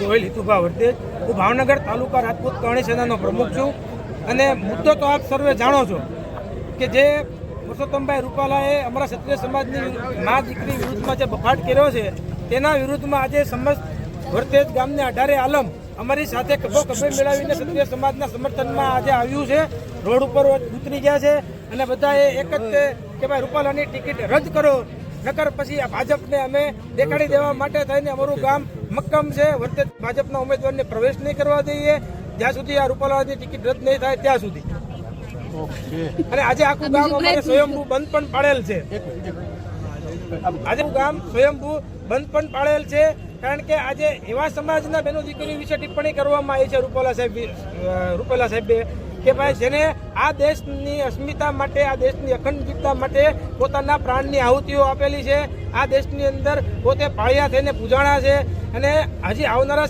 ગોહિલ હિતુભા વર્તેજ હું ભાવનગર તાલુકા રાજપૂત કરણી સેનાનો પ્રમુખ છું. અને મુદ્દો તો આપ સર્વે જાણો છો કે જે પુરુષોત્તમભાઈ રૂપાલાએ અમારા ક્ષત્રિય સમાજની મા દીકરી વિરુદ્ધમાં જે બફાટ કર્યો છે, તેના વિરુદ્ધમાં આજે સમસ્ત વર્તેજ ગામને અઢારે આલમ અમારી સાથે કબો કબે મેળવીને ક્ષત્રિય સમાજના સમર્થનમાં આજે આવ્યું છે. રોડ ઉપર ઉતરી ગયા છે અને બધાએ એક જ કે ભાઈ રૂપાલાની ટિકિટ રદ કરો. નકર પછી આ ભાજપને અમે દેખાડી દેવા માટે થઈને અમારું ગામ મક્કમ છે. વર્તે ભાજપના ઉમેદવારને પ્રવેશ નહીં કરવા દઈએ. જ્યાં સુધી આ રૂપાલાની ટિકિટ રદ નહીં થાય ત્યાં સુધી. અને આજે આખું ગામ અમારે સ્વયંભૂ બંધ પણ પાડેલ છે. આજે ગામ સ્વયંભૂ બંધ પણ પાડેલ છે. કારણ કે આજે એવા સમાજના બહેનો દીકરીઓ વિશે ટિપ્પણી કરવામાં આવી છે રૂપાલા સાહેબ રૂપાલા સાહેબે. કે ભાઈ જેને આ દેશની અસ્મિતા માટે, આ દેશની અખંડિતતા માટે પોતાના પ્રાણની આહુતિઓ આપેલી છે, આ દેશની અંદર પોતે પાળિયા થઈને પૂજાણા છે અને હજી આવનારા